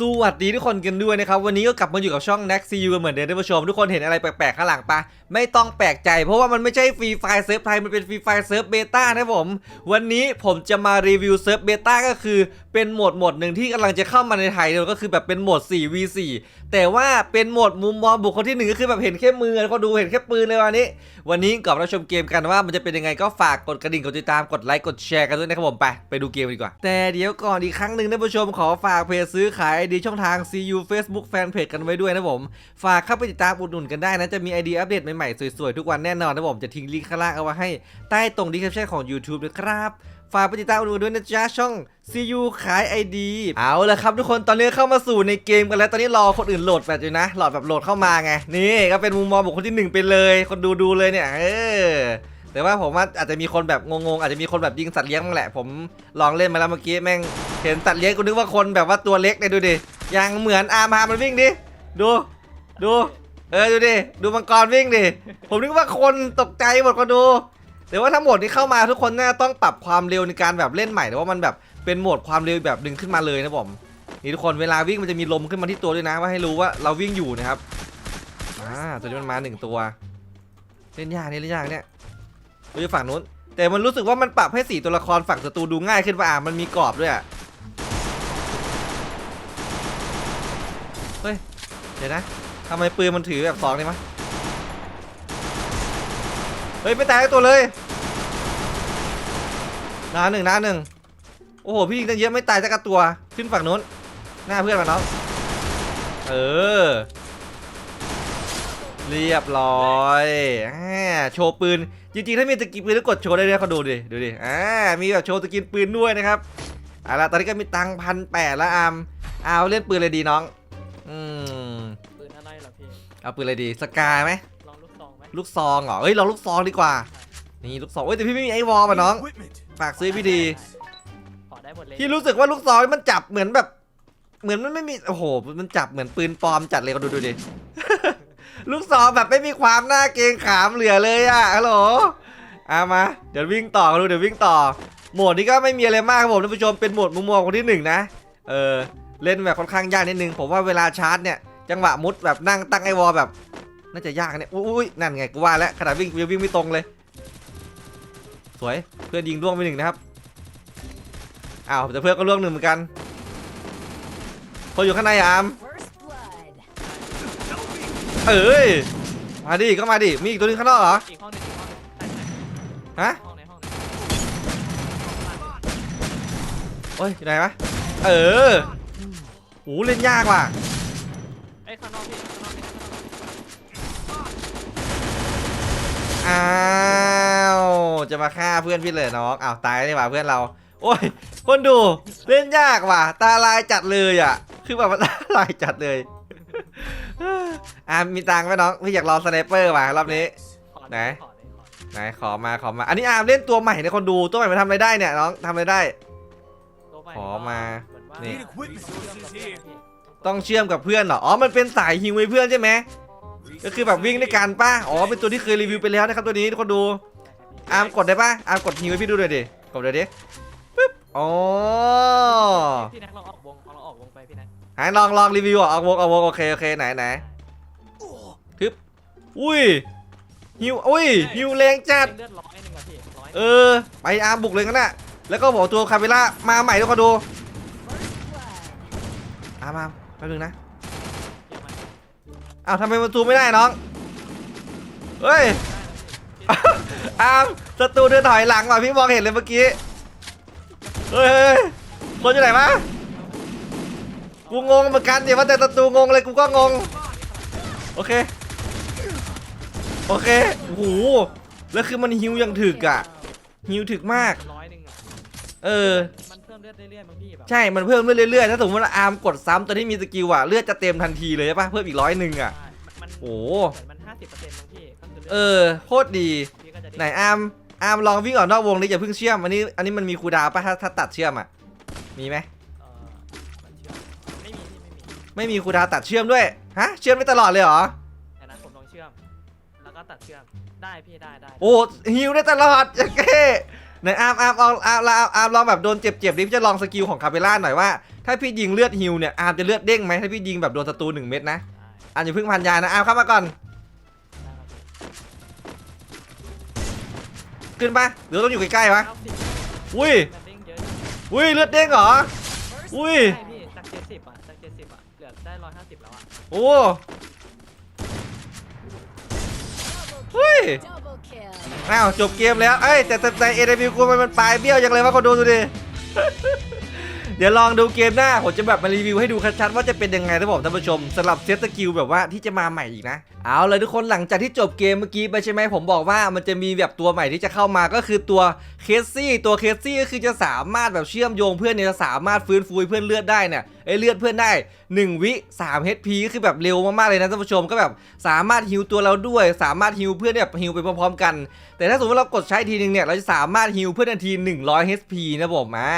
สวัสดีทุกคนกันด้วยนะครับ วันนี้ก็กลับมาอยู่กับช่อง n a x CU กันเหมือนเดิมท่านผู้ชม ทุกคนเห็นอะไรแปลกๆข้างหลังปะไม่ต้องแปลกใจ เพราะว่ามันไม่ใช่ฟรีไฟล์เซิร์ฟไทย มันเป็นฟรีไฟล์เซิร์ฟเบต้านะผม วันนี้ผมจะมารีวิวเซิร์ฟเบต้าก็คือเป็นโหมดโหมดหนึ่งที่กำลังจะเข้ามาในไทยเลยก็คือแบบเป็นโหมด 4v4 แต่ว่าเป็นโหมดมุมมองบุคคลที่หนึ่งก็คือแบบเห็นแค่มือเขาดูเห็นแค่ปืนเลยวันนี้ วันนี้ก่อนเราชมเกมกันว่ามันจะเป็นยังไงก็ฝากกดกระดิ่งกดติดตามกดไลค์กดแชร์กันด้วยนะครับผมไปไปดูเกมดีกว่า แต่เดี๋ยวก่อนอีกครั้งหนึ่งท่านผู้ชมขอฝากเพจซื้อขายไอดีช่องทาง CU Facebook Fanpage กันไว้ด้วยนะผม ฝากเข้าไปติดตามอุดหนุนกันได้นะ จะมีไอเดียอัปเดตใหม่ๆ สวยๆ ทุกวันแน่นอนนะผม จะทิ้งลิงก์ข้างล่างเอาไว้ให้ใต้ตรงดีแคปชั่นของ YouTube นะครับฝากไปติดตามอุดหนุนด้วยนะจ๊ะช่อง CU ขายไอดีเอาละครับทุกคนตอนนี้เข้ามาสู่ในเกมกันแล้ว ตอนนี้รอคนอื่นโหลดแบบอยู่นะโหลดแบบโหลดเข้ามาไง นี่ก็เป็นมุมมองบุคคลที่หนึ่งไปเลย คนดูดูเลยเนี่ย เออ แต่ว่าผมว่าอาจจะมีคนแบบงงๆอาจจะมีคนแบบยิงสัตว์เลี้ยงบ้างแหละ ผมลองเล่นมาแล้วเมื่อกี้แม่งเห็นสัตว์เลี้ยงกูนึกว่าคนแบบว่าตัวเล็กเนี่ยดูดิยังเหมือนอาร์มามันวิ่งดิดูดูเออดูดิดูมังกรวิ่งดิผมนึกว่าคนตกใจหมดก็ดูแต่ว่าทั้งหมดที่เข้ามาทุกคนน่าต้องปรับความเร็วในการแบบเล่นใหม่แต่ว่ามันแบบเป็นโหมดความเร็วแบบหนึ่งขึ้นมาเลยนะผมนี่ทุกคนเวลาวิ่งมันจะมีลมขึ้นมาที่ตัวด้วยนะว่าให้รู้ว่าเราวิ่งอยู่นะครับอ่าตัวนี้มันมาหนึ่งตัว เล่นยากเนี่ยเล่นยากเนี่ย ดูฝั่งนู้น แต่มันรู้สึกว่ามันปรับให้สีตัวละครฝั่งศัตรูดูง่ายขึ้นป่ะอะมันมีกรอบด้วยอะเฮ้ยเดี๋ยวนะทำไมปืนมันถือแบบสองนี่มะเฮ้ย ไม่ตายตัวเลยนาหนึ่งนาหนึ่งโอ้โห พี่ยิงตั้งเยอะไม่ตายสักตัว ขึ้นฝั่งนู้น หน้าเพื่อนมาน้องเออ เรียบร้อยอ่าโชว์ปืน จริงๆ ถ้ามีสกินปืนก็กดโชว์ได้เลยเขาดูดิ ดูดิ อ่า มีแบบโชว์สกินปืนด้วยนะครับเอาละตอนนี้ก็มีตังพันแปดแล้วอามเอาเล่นปืนเลยดีน้อง อืม ปืนอะไรเหรอพี่เอาปืนเลยดี สกาไหม ลองลูกซองไหมลูกซองเหรอเฮ้ยเราลูกซองดีกว่า นี่ลูกซองเอ้ยแต่พี่ไม่มีไอวอลป่ะน้อง ฝากซื้อพี่ดี ขอได้หมดเลยพี่รู้สึกว่าลูกซองมันจับเหมือนแบบ เหมือนมันไม่มี โอ้โห มันจับเหมือนปืนปลอมจัดเลยก็ดูดูดิ ลูกซอแบบไม่มีความน่าเกรงขามเหลือเลยอะฮัลโหลเอามา เดี๋ยววิ่งต่อกันดูเดี๋ยววิ่งต่อ โหมดนี้ก็ไม่มีอะไรมากครับผมท่านผู้ชมเป็นโหมดมุมมองคนที่หนึ่งนะ เออเล่นแบบค่อนข้างยากนิดนึง ผมว่าเวลาชาร์จเนี่ยจังหวะมุดแบบนั่งตั้งไอวอลแบบ น่าจะยากเนี่ยอุ้ยนั่นไงกูว่าแล้วขนาดวิ่งวิ่งไม่ตรงเลย สวยเพื่อนยิงร่วงไปหนึ่งนะครับอ้าวแต่เพื่อนก็ร่วงหนึ่งเหมือนกันคนอยู่ข้างในอาม เอ้ยมาดิก็มาดิมีอีกตัวหนึงข้างนอกเหรออีกห้องหนึงอีกห้องหนึงใช่ใช่ฮะห้องในห้องในโอ้ยอยู่ไหนวะเออโหเล่นยากว่ะเอ้ยข้างนอกพี่ข้างนอกพี่ข้างนอกอ้าวจะมาฆ่าเพื่อนพี่เลยน้องอ้าวตายเลยว่ะเพื่อนเรา โอ้ยคนดูเล่นยากว่ะ ตาลายจัดเลยอะ คือแบบว่าตาลายจัดเลย อ่ามีตังค์ไหมน้องพี่อยากลองสไนเปอร์ว่ะรอบนี้ ขอไหน ขอเลยขอไหนขอมาขอมา อันนี้อาร์มเล่นตัวใหม่ในคนดูตัวใหม่มาทำอะไรได้เนี่ยน้องทำอะไรได้ ตัวใหม่ขอมาเหมือนว่านี่เชื่อมกับเพื่อนอะพี่ต้องเชื่อมกับเพื่อนเหรออ๋อมันเป็นสายฮิวให้เพื่อนใช่ไหมก็คือแบบวิ่งด้วยกันป่ะอ๋อเป็นตัวที่เคยรีวิวไปแล้วนะครับตัวนี้ทุกคนดูอาร์มกดได้ป่ะอาร์มกดฮิวให้พี่ดูหน่อยดิกดเลยดิปึ๊บอ๋อ พี่แนักลองออกวง ไหนลองลองรีวิวอะเอาวงเอาวงโอเคโอเคไหนไหนทึบอุ้ยฮิวอุ้ยฮิวแรงจัดเลือดร้อยหนึ่งอะพี่ร้อยเออไปอาร์มบุกเลยกันน่ะแล้วก็บอกตัวคาเมล่ามาใหม่ทุกคนดู First blood. อาร์มอาร์มแป๊บนึงนะเยี่ยมมากอ้าวทำไมมันซูมไม่ได้น้องเฮ้ยอาร์มศัตรูเดินถอยหลังว่ะพี่มองเห็นเลยเมื่อกี้เฮ้ยเฮ้ยเฮ้ยคนอยู่ไหนวะ กูงงเหมือนกันเดี๋ยวว่าแต่ศัตรูงงเลยกูก็งง โอเค โอเคโอ้โหแล้วคือมันฮิวยังถึกอะฮิวถึกมาก ร้อยหนึ่งอะเออ มันเพิ่มเลือดเรื่อยๆมั้งพี่แบบใช่ มันเพิ่มเรื่อยๆ ถ้าสมมติว่าอาร์มกดซ้ำตัวที่มีสกิลอะ เลือดจะเต็มทันทีเลยใช่ปะเพิ่มอีกร้อยหนึ่งอะ ใช่มันโอ้เหมือนมันห้าสิบเปอร์เซ็นต์มั้งพี่ก็คือลืดเออ โคตรดี พี่ก็จะด้ไหนอาร์มอาร์มลองวิ่งออกนอกวงนี้อย่าเพิ่งเชื่อม อันนี้ อันนี้มันมีคูลดาวน์ปะถ้าถ้าตัดเชื่อมอะ มีไหม เออมันเชื่อมไม่มีพี่ ไม่มีไม่มีคูลดาวน์ตัดเชื่อมด้วย ฮะ เชื่อมไม่ตลอดเลยเหรอ แต่นั้นผมลองเชื่อม แล้วก็ตัดเชื่อม ได้พี่ได้ได้โอ้ฮิวได้ตลอดโอเคไหนอาร์มอาร์มลองอาร์มอาร์มอาร์มลองแบบโดนเจ็บๆดิพี่จะลองสกิลของคาเปล่าหน่อยว่า ถ้าพี่ยิงเลือดฮิวเนี่ยอาร์มจะเลือดเด้งไหมถ้าพี่ยิงแบบโดนศัตรูหนึ่งเม็ดนะอาร์มอย่าเพิ่งพันยานะอาร์มเข้ามาก่อนขึ้นปะหรือต้องอยู่ใกล้ๆวะเก้าสิบอุ้ย มันเด้งเยอะอุ้ยเลือดเด้งเหรอ อุ้ย ใช่พี่จากเจ็ดสิบอะจากเจ็ดสิบอะ โอ้เฮ้ยอ้าวจบเกมแล้ว เอ้ยแต่แต่เอเดบิวกูมันมันปลายเบี้ยวจังเลยวะคนดูดูดิ เดี๋ยวลองดูเกมหน้า ผมจะแบบมารีวิวให้ดูชัดๆว่าจะเป็นยังไงท่านผมท่านผู้ชมสำหรับเซตสกิลแบบว่าที่จะมาใหม่อีกนะ เอาเลยทุกคนหลังจากที่จบเกมเมื่อกี้ไปใช่ไหมผมบอกว่ามันจะมีแบบตัวใหม่ที่จะเข้ามาก็คือตัวเคสซี่ตัวเคสซี่ก็คือจะสามารถแบบเชื่อมโยงเพื่อนเนี่ยจะสามารถฟื้นฟูเพื่อนเลือดได้เนี่ยเอ้ยเลือดเพื่อนได้ 1 วิ 3 HP ก็คือแบบเร็วมากๆเลยนะท่านผู้ชมก็แบบสามารถฮิวตัวเราด้วย สามารถฮิวเพื่อนเนี่ยฮิวไปพร้อมๆกัน แต่ถ้าสมมติเรากดใช้ทีนึงเนี่ยเราจะสามารถฮิวเพื่อนทันที 100 HP นะผมอ่า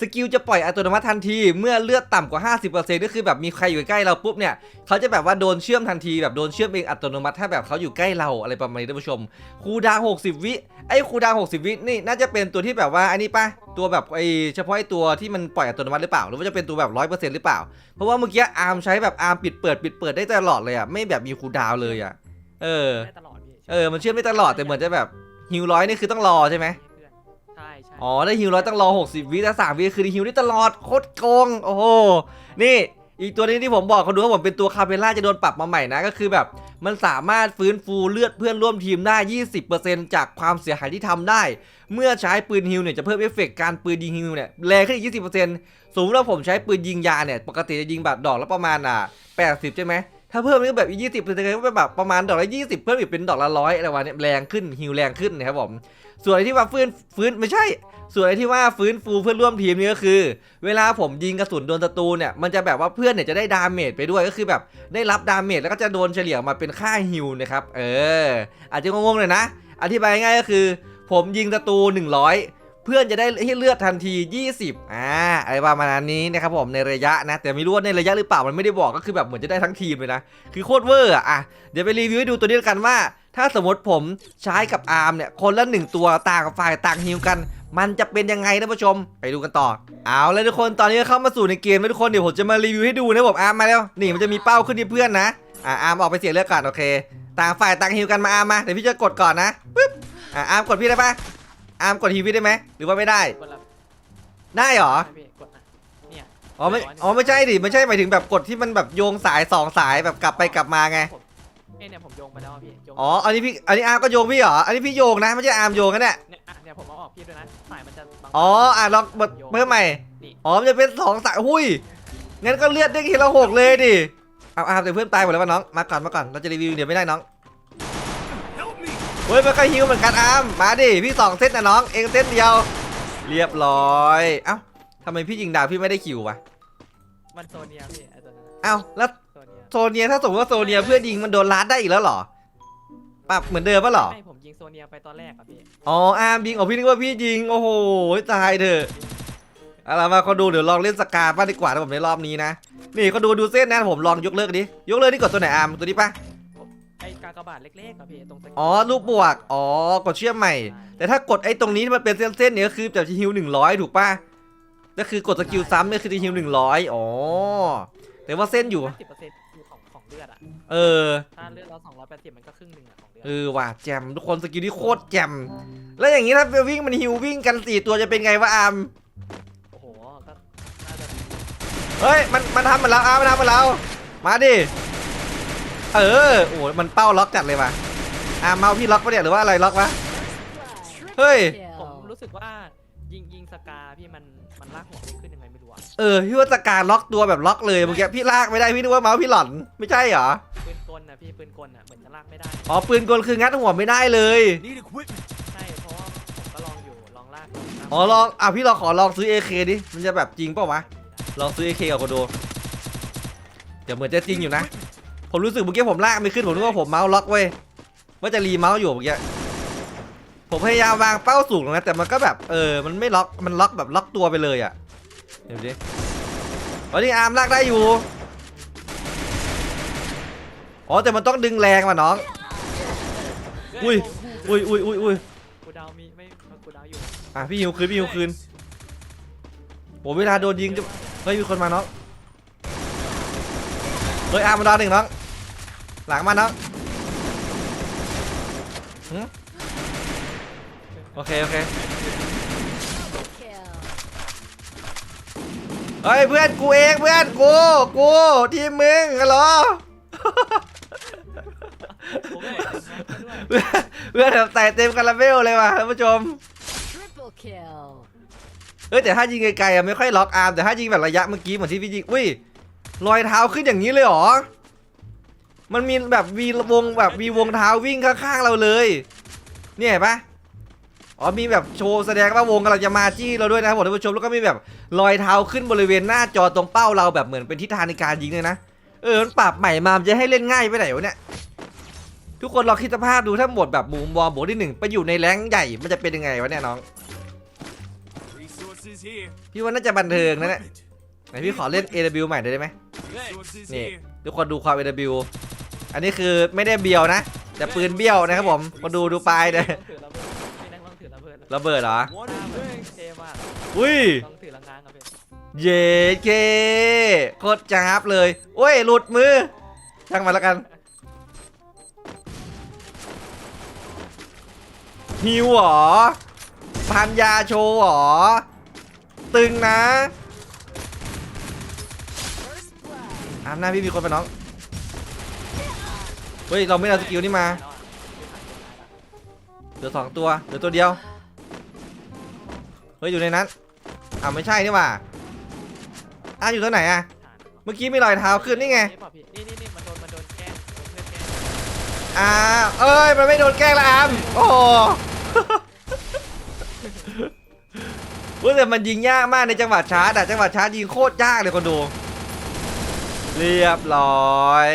สกิลจะปล่อยอัตโนมัติทันทีเมื่อเลือดต่ำกว่า 50%ก็คือแบบมีใครอยู่ใกล้เราปุ๊บเนี่ยเขาจะแบบว่าโดนเชื่อมทันทีแบบโดนเชื่อมเองอัตโนมัติถ้าแบบเขาอยู่ใกล้เราอะไรประมาณนี้ท่านผู้ชมคูลดาวน์60 วิไอ้คูลดาวน์60 วินี่น่าจะเป็นตัวที่แบบว่าอันนี้ปะตัวแบบไอ้เฉพาะไอ้ตัวที่มันปล่อยอัตโนมัติหรือเปล่าหรือว่าจะเป็นตัวแบบ 100%หรือเปล่า เพราะว่าเมื่อกี้อาร์มใช้แบบอาร์มปิดเปิดปิดเปิดได้ตลอดเลยอะไม่แบบมีคูลดาวน์เลยอะเออได้ตลอดพี่เออมันเชื่อมได้ตลอดแต่เหมือนจะแบบฮิวร้อยนี่คือต้องรอใช่ไหมเพื่อน ใช่ใช่อ๋อได้ฮิวร้อยต้องรอ 60 วิแต่สามวิคือได้ฮิวได้ตลอดโคตรโกงโอ้โหนี่อีกตัวนี้ที่ผมบอกเขาดูว่าผมเป็นตัวคาเปล่าจะโดนปรับมาใหม่นะก็คือแบบ มันสามารถฟื้นฟูเลือดเพื่อนร่วมทีมได้ 20%จากความเสียหายที่ทำได้ เมื่อใช้ปืนฮิวเนี่ยจะเพิ่มเอฟเฟกต์การปืนยิงฮิวเนี่ยแรงขึ้นอีก 20%สมมติว่าผมใช้ปืนยิงยาเนี่ยปกติจะยิงแบบดอกและประมาณอะ80 ใช่ไหม ถ้าเพิ่มนี่แบบอีก20%จะกลายเป็นแบบประมาณดอกละ20เพิ่มอีกเป็นดอกละร้อยอะไรวะเนี่ยแรงขึ้นฮิวแรงขึ้นนะครับผม ส่วนที่ว่าฟื้นฟื้นไม่ใช่ ส่วนที่ว่าฟื้นฟูเพื่อนร่วมทีมนี่ก็คือ เวลาผมยิงกระสุนโดนศัตรูเนี่ยมันจะแบบว่าเพื่อนเนี่ยจะได้ดาเมจไปด้วยก็คือแบบได้รับดาเมจแล้วก็จะโดนเฉลี่ยมาเป็นค่าฮิวนะครับเอออาจจะงงๆเลยนะ อธิบายง่ายก็คือ ผมยิงศัตรู100 เพื่อนจะได้ให้เลือดทันที 20 อ่าอะไรประมาณนี้นะครับผมในระยะนะ แต่ไม่รู้ว่าในระยะหรือเปล่ามันไม่ได้บอกก็คือแบบเหมือนจะได้ทั้งทีมเลยนะ คือโคตรเวอร์อะอะเดี๋ยวไปรีวิวให้ดูตัวนี้กันว่า ถ้าสมมติผมใช้กับอาร์มเนี่ยคนละหนึ่งตัวต่างฝ่ายต่างฮิวกัน มันจะเป็นยังไงท่านผู้ชม ไปดูกันต่อ เอาแล้วทุกคนตอนนี้ก็เข้ามาสู่ในเกมแล้วทุกคนเดี๋ยวผมจะมารีวิวให้ดูนะผมอาร์มมาแล้วนี่มันจะมีเป้าขึ้นที่เพื่อนนะอ่าอาร์มออกไปเสียเลือดก่อนโอเค ต่างฝ่ายต่างฮิวกันมาอาร์มมาเดี๋ยวพี่จะกดก่อนนะปึ๊บอ่าอาร์มกดพี่ได้ปะ อาร์มกดฮิวพี่ได้ไหมหรือว่าไม่ได้ กดละได้เหรอใช่พี่กดนะเนี่ยอ๋อไม่ อ๋อไม่ใช่ดิไม่ใช่หมายถึงแบบกดที่มันแบบโยงสายสองสายแบบกลับไปกลับมาไง ผมเอ้ยเนี่ยผมโยงไปแล้วอะพี่โยงอ๋อ อันนี้พี่ อันนี้อาร์มก็โยงพี่เหรอ อันนี้พี่โยงนะไม่ใช่อาร์มโยงกันเนี่ย เนี่ยอะเนี่ยผมเอาออกพี่ด้วยนะสายมันจะบางอ๋ออะลองเปิดเพิ่มใหม่ นี่ อ๋อมันจะเป็นสองสายหุ้ย งั้นก็เลือดได้ทีละหกเลยดิ เอาอาแต่เพื่อนตายหมดแล้ววะน้อง มาก่อนมาก่อน เราจะรีวิวเดี๋ยวไม่ได้น้องเฮ้ยมันก็ฮิวเหมือนกันอามมาดิพี่สองเซตนะน้องเองเซตเดียว เรียบร้อยเอ้าทำไมพี่ยิงดาวพี่ไม่ได้คิววะมันโซเนียพี่ไอ้ตัวนั้นอะเอ้าแล้วโซเนียโซเนียถ้าสมมติว่าโซเนียเพื่อนยิงมันโดนลัดได้อีกแล้วเหรอปรับเหมือนเดิมปะเหรอไม่ผมยิงโซเนียไปตอนแรกอะพี่อ๋ออามยิงอ๋อพี่นึกว่าพี่ยิงโอ้โหตายเถอะเอาล่ะมาเขาดูเดี๋ยวลองเล่นสกาบ้างดีกว่านะผมในรอบนี้นะนี่เขาดูดูเส้นนะผมลองยกเลิกดิยกเลิกนี่กดตัวไหนอามตัวนี้ปะ ไอ้กากบาทเล็กๆอะพี่ตรงสกิลอ๋อรูปบวก อ๋อกดเชื่อมใหม่ แต่ถ้ากดไอ้ตรงนี้ที่มันเป็นเส้นๆเนี่ยก็คือจะฮิวหนึ่งร้อยถูกปะก็คือกดสกิลซ้ำเนี่ยคือจะฮิวหนึ่งร้อยอ๋อแต่ว่าเส้นอยู่ สิบเปอร์เซ็นต์ของของเลือดอะเออ ถ้าเลือดเราสองร้อยแปดสิบมันก็ครึ่งหนึ่งอะของเลือดเออว่ะแจมทุกคนสกิลที่โคตรแจมแล้วอย่างนี้ถ้าวิ่งมันฮิววิ่งกันสี่ตัวจะเป็นไงวะอามโอ้โหก็น่าจะเฮ้ยมันมันทำเหมือนเราอามันทำเหมือนเรามาดิ เออโอ้ยมันเป้าล็อกจัดเลยว่ะอาเมาพี่ล็อกปะเนี่ยหรือว่าอะไรล็อกวะ Blood. เฮ้ย ผม Kill. รู้สึกว่ายิงยิงสกาพี่มันมันลากหัวไม่ขึ้นยังไงไม่รู้อะเออพี่ว่าสการล็อกตัวแบบล็อกเลยเมื่อกี้พี่ลากไม่ได้พี่นึกว่าเมาส์พี่หล่อนไม่ใช่เหรอ ปืนกลนะพี่ปืนกลอะเหมือนจะลากไม่ได้ อ๋อปืนกลคืองัดหัวไม่ได้เลย Need equipment. ใช่เพราะว่าผมก็ลองอยู่ลองลากลากอ๋อลองอะพี่ลองขอลองซื้อ AK ดิ มันจะแบบจริงเปล่าวะ ลองซื้อ AK กับโคโดเดี๋ยวเหมือนจะจริงอยู่นะ ผมรู้สึกเมื่อกี้ผมลากไม่ขึ้นผมนึกว่าผมเมาส์ล็อกเว้ยว่าจะรีเมาส์อยู่เมื่อกี้ผมพยายามวางเป้าสูงนะแต่มันก็แบบเออมันไม่ล็อกมันล็อกแบบล็อกตัวไปเลยอะเดี๋ยวดิอ๋อนี่อาร์มลากได้อยู่อ๋อแต่มันต้องดึงแรงว่ะน้อง อุ้ยอุ้ยอุ้ยอุ้ยอุ้ยกูดาวมีไม่กูดาวอยู่อะพี่หิวคืนพี่หิวคืนโหเวลาโดนยิงจะเฮ้ยมีคนมาน้องเฮ้ยอาร์มมาดาวหนึ่งน้อง หลังมาน้องหึโอเค โอเค Kill. เฮ้ย เพื่อนกูเองเพื่อนกู กูทีมมึงฮัลโหล ผมไม่เห็นแม็กซ์ด้วยเพื่อนเพื่อนแบบใส่เต็มคาราเบลเลยว่ะท่านผู้ชม Triple kill. เฮ้ยแต่ถ้ายิงไกลๆอะไม่ค่อยล็อกอาร์มแต่ถ้ายิงแบบระยะเมื่อกี้เหมือนที่พี่ยิงอุ้ยรอยเท้าขึ้นอย่างนี้เลยเหรอ มันมีแบบวีวงแบบวีวงเท้าวิ่งข้างๆเราเลย เนี่ยเห็นปะอ๋อมีแบบโชว์แสดงว่าวงกำลังจะมาจี้เราด้วยนะครับผมท่านผู้ชมแล้วก็มีแบบรอยเท้าขึ้นบริเวณหน้าจอตรงเป้าเราแบบเหมือนเป็นทิศทางในการยิงเลยนะเออมันปรับใหม่มาจะให้เล่นง่ายไปไหนวะเนี่ยทุกคนลองคิดสภาพดูถ้าหมดแบบมุมบอลบที่หนึ่งไปอยู่ในแรงใหญ่มันจะเป็นยังไงวะเนี่ยน้องพี่ว่าน่าจะบันเทิงนะเนี่ยไหนพี่ขอเล่น AW ใหม่ได้ไหม Resources Nè. here. ทุกคนดูความ AW อันนี้คือไม่ได้เบียวนะ แต่ปืนเบี้ยวนะครับผม มาดูดูปลายเลยต้องถือระเบิดพี่แม็กซ์ต้องถือระเบิดระเบิดเหรอ One หน้า in เหมือน range. เท่มากอุ้ยต้องถือลังงางครับพี่เย้เคโคตรจ้าบเลยโอ้ย หลุดมือช่างมาแล้วกันฮิวเหรอพันยาโชว์เหรอ ตึงนะ First blood. อามหน้าพี่มีคนไปน้องเฮ้ย เราไม่เอาสกิลนี่มา เหลือสองตัว เหลือตัวเดียว เฮ้ย อยู่ในนั้น อ้าวไม่ใช่นี่หว่าอ้าวอยู่ตัวไหนอะเมื่อกี้มีรอยเท้าขึ้นนี่ไง นี่เปล่าพี่นี่นี่นี่มันโดนมันโดนแกล้งโดนเพื่อนแกล้งอ้าเอ้ย มันไม่โดนแกล้งละอามโอ้โห เว้ยแต่มันยิงยากมากในจังหวะชาร์จอะจังหวะชาร์จยิงโคตรยากเลยคนดู เรียบร้อย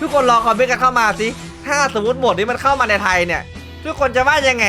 ทุกคนลองคอมเมนต์กันเข้ามาสิถ้าสมมติหมดนี้มันเข้ามาในไทยเนี่ย ทุกคนจะว่ายังไง